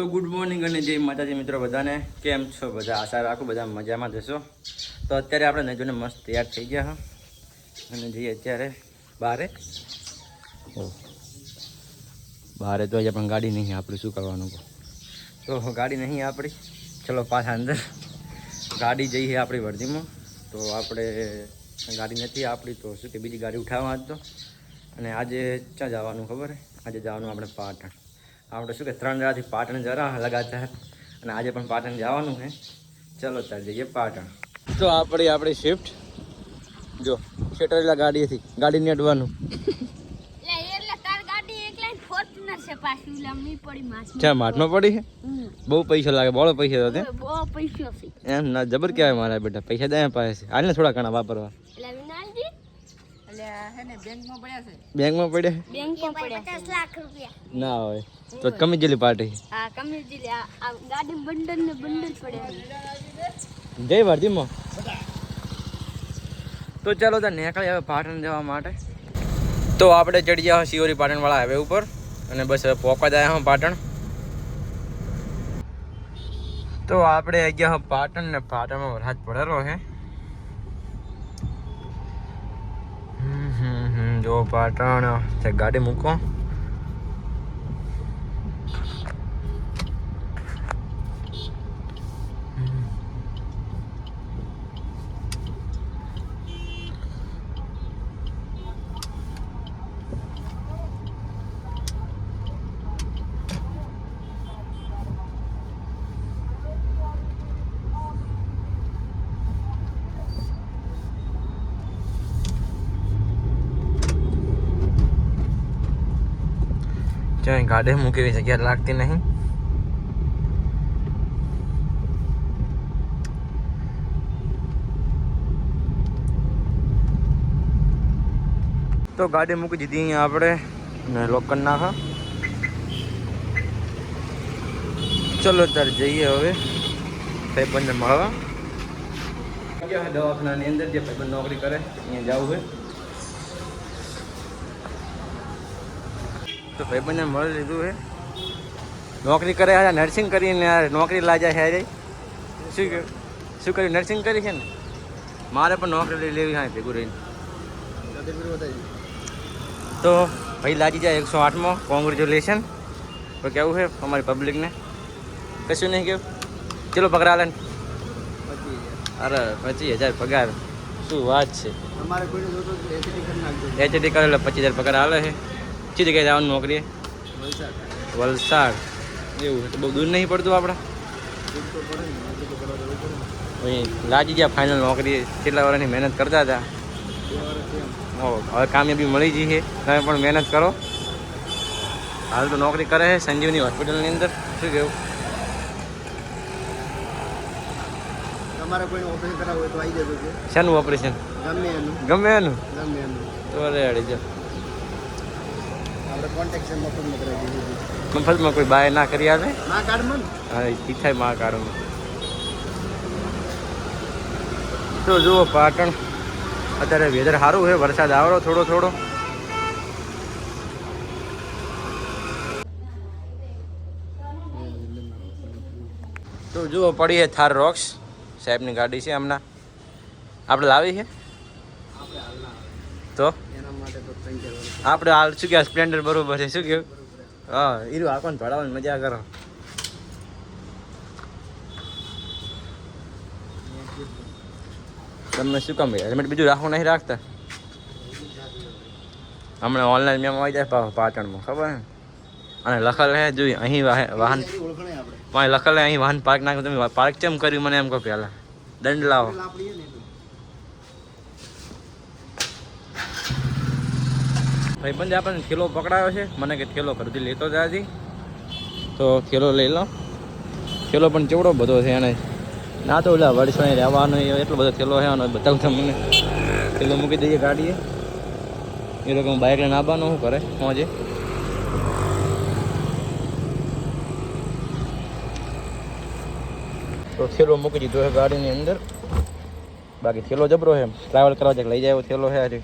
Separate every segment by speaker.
Speaker 1: તો good morning અને જય માતાજી મિત્રો બધાને. કેમ છો બધા? આશા રાખો બધા મજામાં જશો તો અત્યારે આપણે નજોને મસ્ત તૈયાર થઈ ગયા હા. અને જઈએ અત્યારે બારે. બારે તો અહીંયા પણ ગાડી નહીં આપણી શું કરવાનું? તો ગાડી નહીં આપણી. ચલો પાછા અંદર. ગાડી જઈએ આપણી વર્ધીમાં. તો આપણે ગાડી નથી આપણી તો શું કે બીજી ગાડી ઉઠાવવા જ તો. અને આજે ક્યાં જવાનું ખબર હે? આજે જવાનું આપણે પાટણ. આપણે શું કે ત્રણ દાડાથી પાટણ જરા લગાતાર. અને આજે પણ પાટણ જવાનું છે. ચલો તાર જઈએ પાટણ. તો આપણી આપણી શિફ્ટ જો ખેટરેલા ગાડીએથી ગાડી નીડવાનું.
Speaker 2: એટલે એટલે તાર ગાડી એકલા ફોર્ચ્યુનર છે પાછી લંબી પડી માસ
Speaker 1: ક્યાં માટમાં પડી છે? બહુ પૈસા લાગે બહુ પૈસા
Speaker 2: બહુ પૈસો છે.
Speaker 1: એમ ના જબર કેવાય મારા બેટા પૈસા દે પાસે. હાલ ને થોડા ઘણા વાપરવા. બેંકમાં પડ્યા
Speaker 2: બેંકમાં પડ્યા? 50 લાખ રૂપિયા
Speaker 1: ના હોય. તો કમી જેલી પાર્ટી.
Speaker 2: હા કમી જીલે. આ આ ગાડી બંડલ ને બંડલ પડ્યા
Speaker 1: જય વર્ધીમાં તો ચાલો ત્યાં નીકળી હવે પાટણ જવા માટે. તો આપણે ચડી ગયા શિવરી પાટણવાળા હાઈવે ઉપર. અને બસ હવે પોકા જાય હું પાટણ. તો આપણે ગયા હા પાટણ ને પાટણમાં વરસાદ પડેલો છે. હમ જો પાટણ ગાડી મૂકો. ક્યાંય ગાડે મૂકી એવી જગ્યા લાગતી નહીં. તો ગાડી મૂકી દીધી અહીંયા આપણે, ને લોક નાખા. ચલો ત્યારે જઈએ હવે, ભાઈબંધને મળવા. દવાખાનાની અંદર જે ભાઈબંધ નોકરી કરે, અહીંયા જવું હોય તો ભાઈબંધને મળી લીધું છે નોકરી કરે આ નર્સિંગ કરીને નોકરી લાજા છે રે શું શું કર્યું? નર્સિંગ કરી છે ને? મારે પણ નોકરી લેવી હા ભેગું રહીને. તો ભાઈ લાગી જાય એકસો આઠમાં. કોંગ્રેચ્યુલેશન તો કેવું છે અમારી પબ્લિકને કશું નહીં કેવું? ચલો પગાર આલે ને. અરે પચીસ હજાર પગાર. શું વાત છે.
Speaker 3: એચડી કરે
Speaker 1: એટલે પચીસ હજાર પગાર આવે છે. કઈ જગ્યાએ જવાનું નોકરી
Speaker 3: વલસાડ.
Speaker 1: એવું તો બહુ દૂર નહીં પડતું આપણે લાગી ગયા ફાઇનલ નોકરી કેટલા વર્ષની મહેનત કરતા હતા? હવે કામયાબી મળી જઈ છે તમે પણ મહેનત કરો. હાલ તો નોકરી કરે છે સંજીવની હોસ્પિટલની અંદર. શું કેવું?
Speaker 3: તમારે કોઈને ઓપરેશન કરાવવું હોય તો આવી જજો
Speaker 1: શાનું ઓપરેશન
Speaker 3: ગમે એનું.
Speaker 1: ગમે એનું?
Speaker 3: ગમે એનું.
Speaker 1: તો રેડી જો.
Speaker 3: આપણે કોન્ટેક્ટ છે મફતમાં કરાવી દઈએ
Speaker 1: મફતમાં કોઈ બાય ના કરી આવે
Speaker 3: ના કાર્ડમાં
Speaker 1: હા એ થાય મા તો જુઓ પાટણ અત્યારે વેધર સારું છે વરસાદ આવરો થોડો થોડો. તો જુઓ પડી છે થાર રોક્સ સાહેબની ગાડી છે હમણાં. આપણે લાવી છે? તો? આપણે હાલ શું કહેવાય સ્પ્લેન્ડર બરોબર છે શું કહ્યું હા હીરું આપણને ભણાવવાની મજા કરો. તમે શું કામ હેલ્મેટ બીજું રાખવું નહીં રાખતા? હમણાં ઓનલાઈન મેમ આવી જાય પાટણમાં ખબર ને? અને લખેલ હે જોઈ અહીં વાહે- વાહન પણ લખેલ અહીં વાહન પાર્ક નાખ્યું તમે પાર્ક કેમ કર્યું મને એમ કહો પહેલાં? દંડ લાવો.
Speaker 3: પેલા આપણી છે ને એટલું.
Speaker 1: ભાઈ, બંધ આપણને થેલો પકડાયો છે. મને કે થેલો ઘરથી લેતો જાતી તો થેલો લઈ લો. થેલો પણ ચેવડો બધો છે એને. ના તો ઓલા વડસોને રહેવાનો એ એટલો બધો થેલો છે બતાવું તમને. થેલો મૂકી દઈએ ગાડીએ. એ લોકો બાઇક લઈને આવવાનું શું કરે? પહોંચે તો થેલો મૂકી દીધો છે ગાડીની અંદર. બાકી થેલો જબરો છે ટ્રાવેલ કરવા જાય લઈ જાય એવો થેલો છે હજી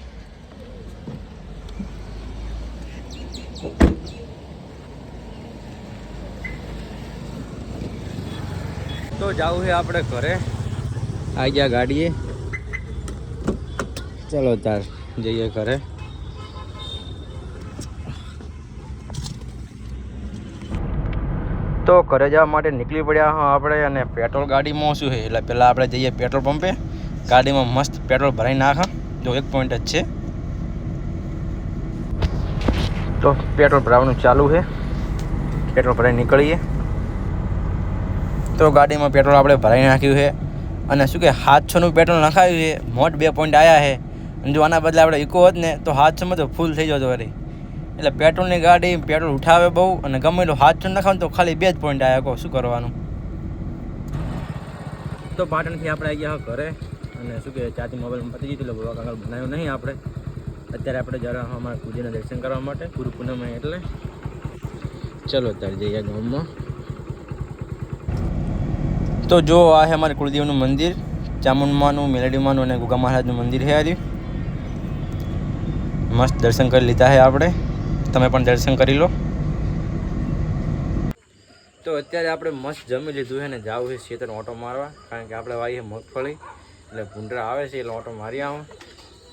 Speaker 1: તો જવું છે આપણે ઘરે. આવી ગયા ગાડીએ. ચલો તાર, જઈએ ઘરે. તો ઘરે જવા માટે નીકળી પડ્યા હા આપણે અને પેટ્રોલ ગાડીમાં શું છે? એટલે પહેલાં આપણે જઈએ પેટ્રોલ પંપે. ગાડીમાં મસ્ત પેટ્રોલ ભરાઈ નાખા. જો એક પોઈન્ટ જ છે. તો પેટ્રોલ ભરાવાનું ચાલુ છે. પેટ્રોલ ભરાઈ નીકળીએ. તો ગાડીમાં પેટ્રોલ આપણે ભરાઈ નાખ્યું છે. અને શું કે હાથસોનું પેટ્રોલ નખાવ્યું છે. મોટ બે પોઈન્ટ આવ્યા છે. અને જો આના બદલે આપણે ઇકો હોત ને, તો હાથસોમાં તો ફૂલ થઈ જતો વળી એટલે પેટ્રોલની ગાડી પેટ્રોલ ઉઠાવે બહુ અને ગમે એટલું હાથસો નાખાવ તો ખાલી બે જ પોઈન્ટ આવ્યા કહો, શું કરવાનું? તો પાટણથી આપણે આવી ગયા ઘરે. અને શું કે ચાર્જિંગ મોબાઈલ પતી ગયું એટલે બવા બનાવ્યો નહીં આપણે. અત્યારે આપણે જરા અમારા પૂજાના દર્શન કરવા માટે ગુરુ પૂનમ એટલે ચલો અત્યારે જઈએ ગામમાં. તો જો આ છે અમારે કુળદેવનું મંદિર, ચામુંડમાનું, મેલડીમાનું અને ગુગા મહારાજનું મંદિર છે આજે. મસ્ત દર્શન કરી લીધા છે આપણે. તમે પણ દર્શન કરી લો. તો અત્યારે આપણે મસ્ત જમી લીધું છે ને જવું છે શેતર ઓટો મારવા, કારણ કે આપણે વાઈએ મગફળી, એટલે ભૂંડરા આવે છે એટલે ઓટો મારી આવો.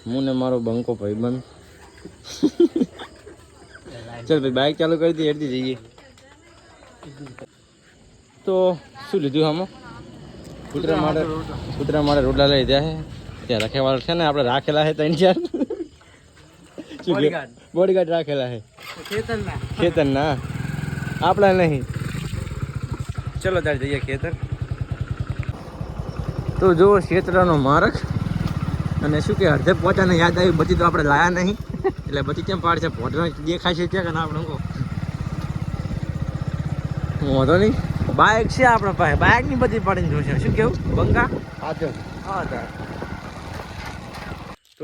Speaker 1: હું ને મારો બંકો ભાઈબંધ. ચાલ ભાઈ બાઇક ચાલુ કરી દઈએ એટલી જઈએ. તો શું લીધું આમાં? કૂતરા માટે કૂતરા માટે રોટલા લઈ જાય ત્યાં રાખેવાળા છે ને આપણે રાખેલા છે ત્રણ ચાર. બોડીગાર્ડ રાખેલા છે. ખેતર ના આપણા નહીં. ચલો ત્યારે જઈએ ખેતર. તો જો ખેતરાનો માર્ગ. અને શું કે અડધે પહોંચાને યાદ આવી બધી તો આપણે લાયા નહીં. એટલે બધી કેમ પાડશે? પોટનો દેખાય છે ત્યાં કે ના આપણે વાંધો નહીં. બાઇક છે આપણા પાસે. બાઇકની બધી પાડીને જોશે શું કેવું? બંગા? હા તો.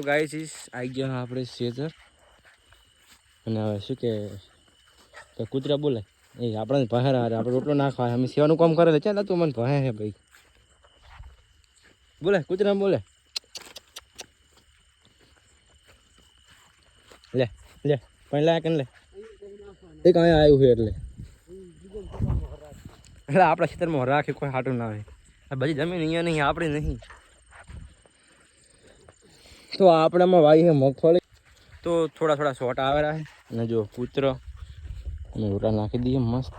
Speaker 1: ગાય છે આવી ગયા આપણે શેતર. અને હવે શું કે કૂતરા બોલે એ આપણે પહેર હારે આપણે રોટલો નાખવા અમે સેવાનું કામ કરે છે ચાલ તું મને ભહે હે ભાઈ. બોલે કૂતરા બોલે લે લે, પણ લે કે લે? એક અહીંયા આવ્યું છે એટલે. એટલે આપણા ખેતરમાં રાખે કોઈ હાટું ના આવે બધી જમીન અહીંયા નહીં, આપણી નહીં. તો આપણામાં વાઈ છે મગફળી. તો થોડા થોડા શોટ આવેલા છે. અને જો પુત્ર અને રોટલા નાખી દઈએ મસ્ત.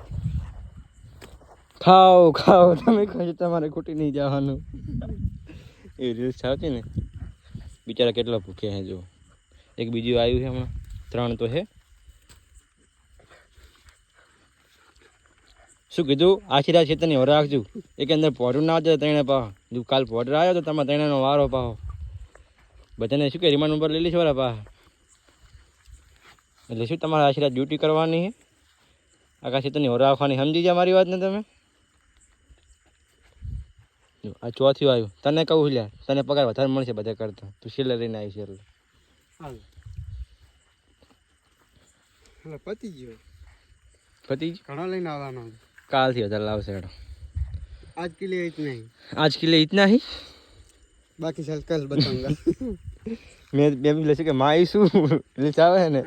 Speaker 1: ખાઓ ખાઓ. તમે કહો તમારે ખૂટી નહીં જવાનું. એ રીલ્સ આવતી ને. બિચારા કેટલા ભૂખ્યા છે જો એક બીજું આવ્યું છે હમણાં. ત્રણ તો છે. શું કીધું? આશીર્વાદ છે તને રાખજો. એક અંદર પોડું ના આવતો ત્રણે પાહો. જો કાલ પોટર આવ્યો તો તમે ત્રણેનો વારો પાહો. બધાને શું કે રિમાન્ડ ઉપર લઈ લઈશ વાળા એટલે શું તમારે આશીર્વાદ ડ્યુટી કરવાની છે? આખા ખેતરની હો રાખવાની સમજી જાય મારી વાત ને તમે આ ચોથી આવ્યું તને કહું લ્યા, તને પગાર વધારે મળશે બધા કરતા. તું સેલર લઈને આવી છે એટલે.
Speaker 3: હાલો. હાલો પતી ગયો.
Speaker 1: પતી ગયો?
Speaker 3: ઘણો લઈને આવવાનો
Speaker 1: કાલથી વધારે લાવશે હેડો.
Speaker 3: આજ કે લે ઇતના હી
Speaker 1: આજ કે લે ઇતના હી
Speaker 3: બાકી સલ કલ બતાઉંગા
Speaker 1: મેં બે બી લેશે કે માં આવીશું? આવે ને?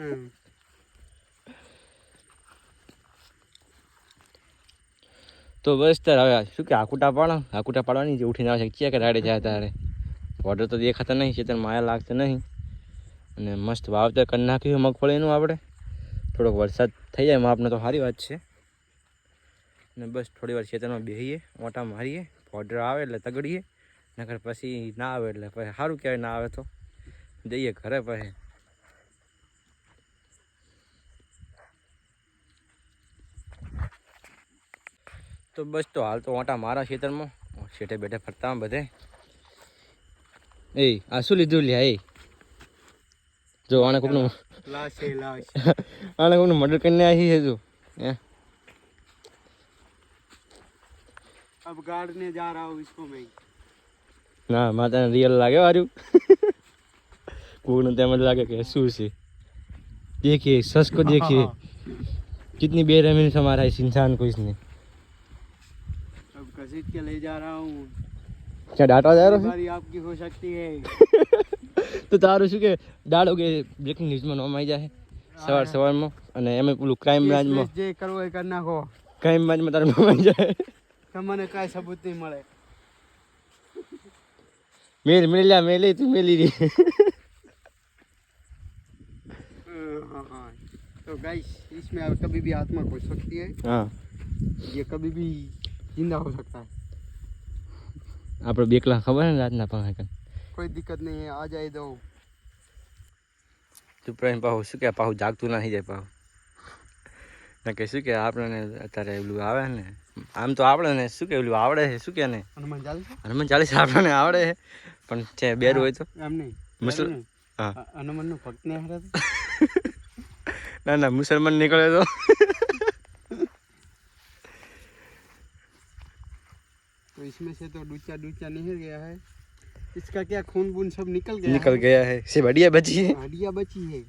Speaker 1: તો બસ તાર હવે શું કે આકુટા પાડો? આકુટા પાડવાની જે ઉઠીને આવશે ચેક રાડે જાય તારે? વોટર તો દેખાતા નહીં ચેતન માયા લાગશે નહીં. અને મસ્ત વાવતર કરી નાખ્યું મગફળીનું આપણે. થોડોક વરસાદ થઈ જાય માપને તો સારી વાત છે. અને બસ થોડી વાર ખેતરમાં બેસીએ મોટા મારીએ ફોડર આવે એટલે તગડીએ, નકર પછી ના આવે એટલે પછી સારું કહેવાય ના આવે તો. જઈએ ઘરે પછી. તો બસ તો હાલ તો ઓટા મારા ખેતરમાં. શેઠે બેઠે ફરતા બધે. એ, આ શું લીધું લ્યા એ? જો આને કોકનું
Speaker 3: लाश है लाश
Speaker 1: આને કોકનું મર્ડર કરીને આવી છે જો હે
Speaker 3: अब गाड़ने जा रहा हूँ इसको मैं
Speaker 1: ના માતાને રિયલ લાગે વાર્યું કોકનું તેમ જ લાગે કે શું છે देखिए सच को देखिए कितनी बेरहमी से हमारा इस इंसान को इसने
Speaker 3: अब घसीट के ले जा रहा हूँ
Speaker 1: क्या डांटा जा रहा है
Speaker 3: बारी आपकी हो सकती है
Speaker 1: તો તારું શું કે દાડો કે બ્રેકિંગ ન્યૂઝમાં નોમ આવી જાય સવાર સવારમાં અને એમાં પેલું ક્રાઇમ બ્રાન્ચમાં
Speaker 3: જે કરવો એ કરી નાખો
Speaker 1: ક્રાઇમ બ્રાન્ચમાં તારું નામ આવી જાય
Speaker 3: તમને કાંઈ સબૂત નહીં મળે
Speaker 1: मेल मिल जा मेले तू मेली रही
Speaker 3: हाँ हाँ तो गाइस इसमें अब कभी भी आत्मा हो सकती है
Speaker 1: हाँ
Speaker 3: ये कभी भी जिंदा हो सकता है
Speaker 1: આપણે બેકલા ખબર ને રાતના પાંચ
Speaker 3: कोई दिक्कत नहीं है आ जाए दो
Speaker 1: ચૂપ રહીને પાહુ શું કે પાહુ જાગતું ના થઈ જાય પાહુ ને કે શું કે આપણને અત્યારે પેલું આવે ને આમ તો આપણે ને શું કે પેલું આવડે છે શું કે ને
Speaker 3: हनुमान चालीसा
Speaker 1: હનુમાન ચાલીસ આપણને આવડે છે પણ છે બેર હોય તો
Speaker 3: એમ નહીં
Speaker 1: મુસલ-
Speaker 3: નહીં.
Speaker 1: હા.
Speaker 3: અ- હનુમાનનું ભક્ત નહીં હારે તો?
Speaker 1: ના ના મુસલમાન નીકળે તો
Speaker 3: तो इसमें से तो डूचा डूचा निकल गया है इसका क्या खून बून सब निकल गया?
Speaker 1: निकल
Speaker 3: है।
Speaker 1: गया है। सिर्फ़ हड्डियाँ बची है।
Speaker 3: हड्डियाँ बची है।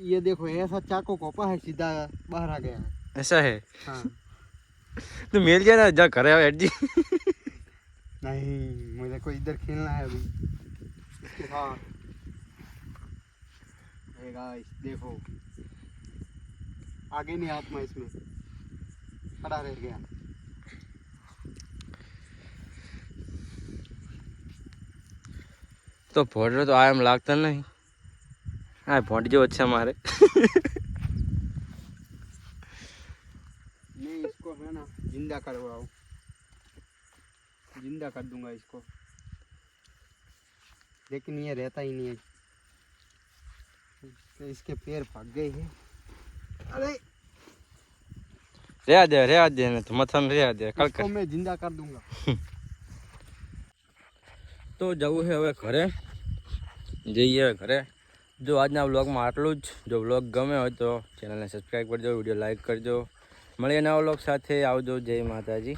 Speaker 3: ये देखो ऐसा चाकू कोपा है सीधा बाहर आ गया
Speaker 1: ऐसा है?
Speaker 3: हाँ।
Speaker 1: तो मिल जाए ना जा करे हेड जी
Speaker 3: नहीं मुझे को इधर खेलना है अभी। गाइस देखो। आगे नहीं आत्मा इसमें। खड़ा रह गया।
Speaker 1: તો ભોંડરો તો આ એમ લાગતા નહીં હા ભોંડ જેવો જ છે મારે
Speaker 3: मैं इसको है ना जिंदा करवाऊँ जिंदा कर दूंगा इसको लेकिन ये रहता ही नहीं है तो इसके पैर भाग गए हैं अरे
Speaker 1: રેવા દે રેવા દે ને તો મથાને રેવા દે
Speaker 3: इसको
Speaker 1: કળકર
Speaker 3: मैं जिंदा कर दूंगा
Speaker 1: તો જવું છે હવે ઘરે જઈએ ઘરે. જો આજના વ્લોગમાં આટલું જ. જો વ્લોગ ગમે હોય તો ચેનલને સબસ્ક્રાઈબ કરજો, વીડિયો લાઇક કરજો. મળીએ નવા વ્લોગ સાથે. આવજો. જય માતાજી.